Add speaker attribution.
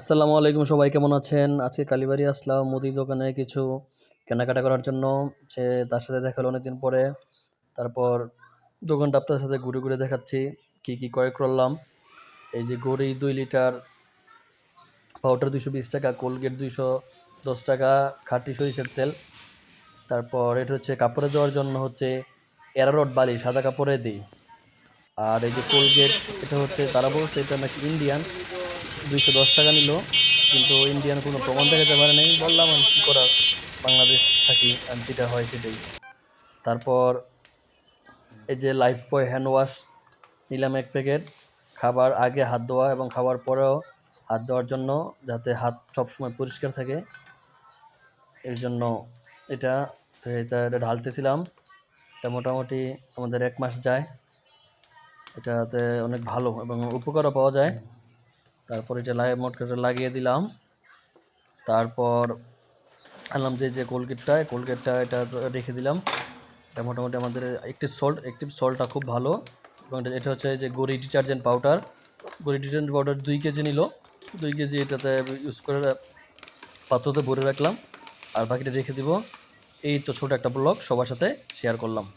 Speaker 1: আসসালামু আলাইকুম সবাই, কেমন আছেন? আজকে কালীবাড়ি আসলাম, মুদির দোকানে কিছু কেনাকাটা করার জন্য। সে তার সাথে দেখা হলো অনেকদিন পরে। তারপর দোকানটা আপনার সাথে ঘুরে ঘুরে দেখাচ্ছি, কি কি ক্রয় করলাম। এই যে গড়ি দুই লিটার, পাউডার দুশো বিশ টাকা, কোলগেট দুইশো দশ টাকা, খাঁটি সরিষার তেল। তারপর এটা হচ্ছে কাপড়ে দেওয়ার জন্য হচ্ছে এরারোড বালি, সাদা কাপড়ে দিই। আর এই যে কোলগেট, এটা হচ্ছে তারা বলছে এটা নাকি ইন্ডিয়ান দুইশো দশ টাকা নিল, কিন্তু ইন্ডিয়ান কোনো প্রমাণ দেখাতে পারে নাই। বললাম, আমি কী করার বাংলাদেশ থাকি, আর যেটা হয় সেটাই। তারপর এই যে লাইফ বয় হ্যান্ড ওয়াশ নিলাম এক প্যাকেট। খাবার আগে হাত ধোয়া এবং খাবার পরেও হাত ধোয়ার জন্য, যাতে হাত সবসময় পরিষ্কার থাকে। এর জন্য এটা এটা এটা ঢালতেছিলাম। এটা মোটামুটি আমাদের এক মাস যায়। এটাতে অনেক ভালো এবং উপকারও পাওয়া যায়। তারপর এটা লাগে মোটকাটা লাগিয়ে দিলাম। তারপর আনলাম যে যে কোলগেটটা কোলগেটটা এটা রেখে দিলাম। এটা মোটামুটি আমাদের একটিভ সল্ট একটিভ সল্টটা খুব ভালো। এবং এটা- হচ্ছে যে গড়ি ডিটারজেন্ট পাউডার। গড়ি ডিটারজেন্ট পাউডার দুই কেজি নিল। দুই কেজি এটাতে ইউজ করে পাত্রতে ভরে রাখলাম। আর বাকিটা রেখে দিব। এই তো ছোটো একটা ব্লগ, সবার সাথে শেয়ার করলাম।